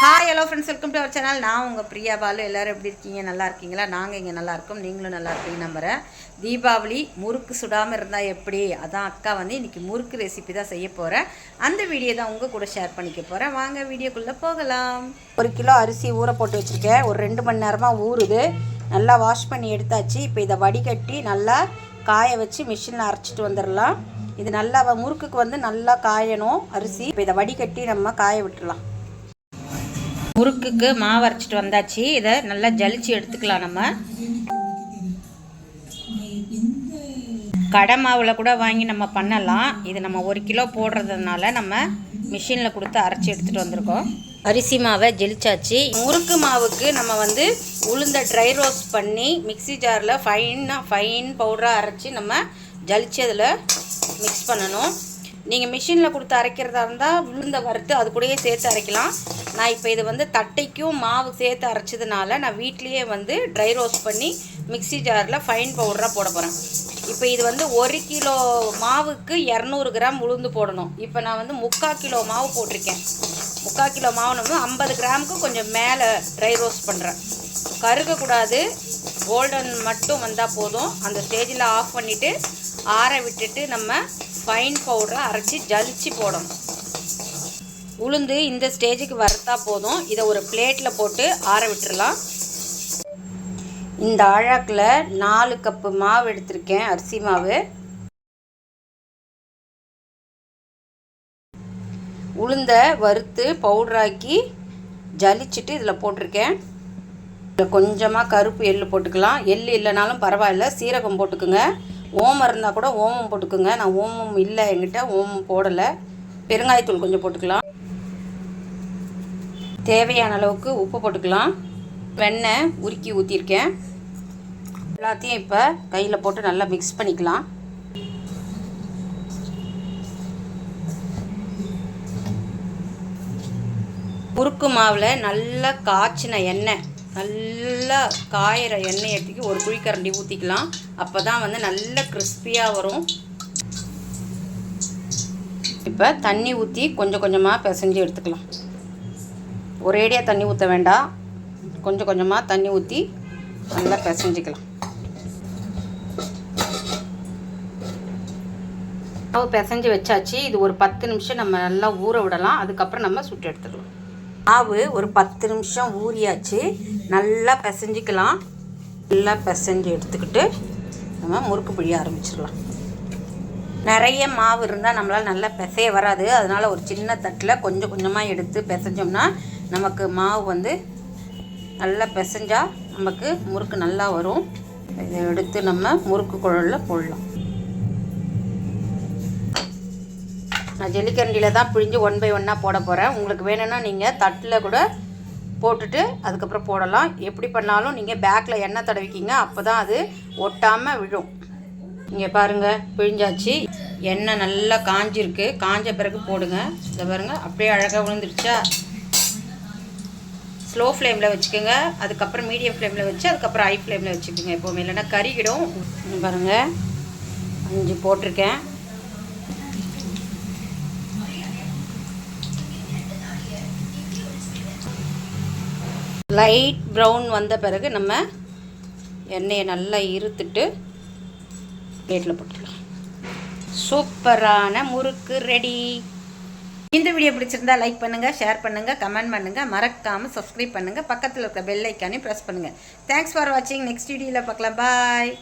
Hello friends welcome to our channel நான் உங்கள் பிரியா பாலு. எல்லோரும் எப்படி இருக்கீங்க? நல்லா இருக்கீங்களா? நாங்கள் இங்கே நல்லா இருக்கோம். நீங்களும் நல்லா இருக்கீங்க நம்புகிறேன் தீபாவளி முறுக்கு சுடாமல் இருந்தால் எப்படி? அதான் அக்கா வந்து இன்றைக்கி முறுக்கு ரெசிபி தான் செய்ய போகிறேன் அந்த வீடியோ தான் உங்கள் கூட ஷேர் பண்ணிக்க போகிறேன் வாங்க வீடியோக்குள்ளே போகலாம். ஒரு கிலோ அரிசி ஊற போட்டு வச்சுருக்கேன். ஒரு ரெண்டு மணி நேரமாக ஊறுது. நல்லா வாஷ் பண்ணி எடுத்தாச்சு. இப்போ இதை வடிகட்டி நல்லா காய வச்சு மிஷினில் அரைச்சிட்டு வந்துடலாம். இது நல்லா முறுக்குக்கு வந்து நல்லா காயணும் அரிசி. இப்போ இதை வடிகட்டி நம்ம காய விட்டுடலாம். முறுக்குக்கு மாவு அரைச்சிட்டு வந்தாச்சு. இதை நல்லா ஜலிச்சு எடுத்துக்கலாம் நம்ம. கடை மாவில் கூட வாங்கி நம்ம பண்ணலாம். இது நம்ம ஒரு கிலோ போடுறதுனால நம்ம மிஷினில் கொடுத்து அரைச்சி எடுத்துகிட்டு வந்திருக்கோம். அரிசி மாவை ஜெலிச்சாச்சு. முறுக்கு மாவுக்கு நம்ம வந்து உளுந்த ட்ரை ரோஸ்ட் பண்ணி மிக்ஸி ஜாரில் ஃபைனாக ஃபைன் பவுடராக அரைச்சி நம்ம ஜலிச்சு அதில் மிக்ஸ் பண்ணணும். நீங்கள் மிஷினில் கொடுத்து அரைக்கிறதா இருந்தால் உளுந்த வறுத்து அது கூடயே சேர்த்து அரைக்கலாம். நான் இப்போ இது வந்து தட்டைக்கும் மாவு சேர்த்து அரைச்சதுனால நான் வீட்லேயே வந்து ட்ரை ரோஸ்ட் பண்ணி மிக்ஸி ஜாரில் ஃபைன் பவுடராக போட போகிறேன் இப்போ இது வந்து ஒரு கிலோ மாவுக்கு இரநூறு கிராம் உளுந்து போடணும். இப்போ நான் வந்து முக்கால் கிலோ மாவு போட்டிருக்கேன். முக்கால் கிலோ மாவு நம்ம ஐம்பது கிராமுக்கு கொஞ்சம் மேலே ட்ரை ரோஸ்ட் பண்ணுறேன் கருகக்கூடாது. கோல்டன் மட்டும் வந்தால் போதும். அந்த ஸ்டேஜில் ஆஃப் பண்ணிவிட்டு ஆற விட்டுட்டு நம்ம ஃபைன் பவுடரை அரைச்சி ஜலிச்சு போடணும். உளுந்து இந்த ஸ்டேஜுக்கு வறுத்தா போதும். இதை ஒரு பிளேட்டில் போட்டு ஆற விட்டுடலாம் இந்த அழாக்கில் நாலு கப்பு மாவு எடுத்திருக்கேன் அரிசி மாவு. உளுந்த வறுத்து பவுடராக்கி ஜலிச்சுட்டு இதில் போட்டிருக்கேன். இதில் கொஞ்சமாக கருப்பு எள் போட்டுக்கலாம். எள் இல்லைனாலும் பரவாயில்ல. சீரகம் போட்டுக்குங்க. ஓமம் இருந்தால் கூட ஓமம் போட்டுக்குங்க. நான் ஓமம் இல்லை என்கிட்ட ஓமம் போடலை. பெருங்காயத்தூள் கொஞ்சம் போட்டுக்கலாம். தேவையான அளவுக்கு உப்பு போட்டுக்கலாம். வெண்ணெய் உருக்கி ஊற்றிருக்கேன் எல்லாத்தையும் இப்போ கையில் போட்டு நல்லா மிக்ஸ் பண்ணிக்கலாம். முறுக்கு மாவில் நல்லா காய்ச்சின எண்ணெய். நல்லா காயிற எண்ணெய் எடுத்துக்கி ஒரு குழிக்கரண்டி ஊற்றிக்கலாம் அப்போ தான் வந்து நல்ல கிறிஸ்பியாக வரும். இப்போ தண்ணி ஊற்றி கொஞ்சம் கொஞ்சமாக பிசைஞ்சு எடுத்துக்கலாம். ஒரேடியாக தண்ணி ஊற்ற வேண்டாம். கொஞ்சம் கொஞ்சமாக தண்ணி ஊற்றி நல்லா பிசைஞ்சிக்கலாம். மாவு பிசைஞ்சு வச்சாச்சு. இது ஒரு பத்து நிமிஷம் நம்ம நல்லா ஊற விடலாம். அதுக்கப்புறம் நம்ம சுட்டு எடுத்துக்கலாம். மாவு ஒரு பத்து நிமிஷம் ஊறியாச்சு. நல்லா பிசைஞ்சிக்கலாம். நல்லா பிசைஞ்சு எடுத்துக்கிட்டு நம்ம முறுக்கு பிழிய ஆரம்பிச்சிடலாம். நிறைய மாவு இருந்தால் நம்மளால் நல்லா பிசைய வராது. அதனால் ஒரு சின்ன தட்டில் கொஞ்சம் கொஞ்சமாக எடுத்து பிசைஞ்சோம்னா நமக்கு மாவு வந்து நல்லா பிசைஞ்சால் நமக்கு முறுக்கு நல்லா வரும். இதை எடுத்து நம்ம முறுக்கு குழலில் போடலாம். நான் ஜெல்லிக்கரண்டியில் தான் பிழிஞ்சு ஒன் பை ஒன்னாக போட போகிறேன் உங்களுக்கு வேணும்னா நீங்கள் தட்டில் கூட போட்டுட்டு அதுக்கப்புறம் போடலாம். எப்படி பண்ணாலும் நீங்கள் பேக்கில் எண்ணெய் தடவிக்கிங்க அப்போ தான் அது ஒட்டாமல் விழும். இங்கே பாருங்கள் பிழிஞ்சாச்சு. எண்ணெய் நல்லா காஞ்சிருக்கு. காஞ்ச பிறகு போடுங்க. இதை பாருங்கள் அப்படியே அழகாக விழுந்துருச்சா ஸ்லோ ஃப்ளேமில் வச்சுக்கோங்க. அதுக்கப்புறம் மீடியம் ஃப்ளேமில் வச்சு அதுக்கப்புறம் ஹை ஃப்ளேமில் வச்சுக்கோங்க எப்போவுமே. இல்லைன்னா கறிக்கிடும் பாருங்கள் அஞ்சு போட்டிருக்கேன். லைட் ப்ரௌன் வந்த பிறகு நம்ம எண்ணெயை நல்லா இருத்துட்டு பிளேட்டில் போட்டுடலாம் சூப்பரான முறுக்கு ரெடி. இந்த வீடியோ பிடிச்சிருந்தா லைக் பண்ணுங்கள் ஷேர் பண்ணுங்கள் கமெண்ட் பண்ணுங்கள் மறக்காமல் சப்ஸ்கிரைப் பண்ணுங்கள் பக்கத்தில் இருக்க பெல் ஐக்கானே ப்ரெஸ் பண்ணுங்கள் தேங்க்ஸ் ஃபார் வாட்சிங் நெக்ஸ்ட் வீடியோவில் பார்க்கலாம். பாய்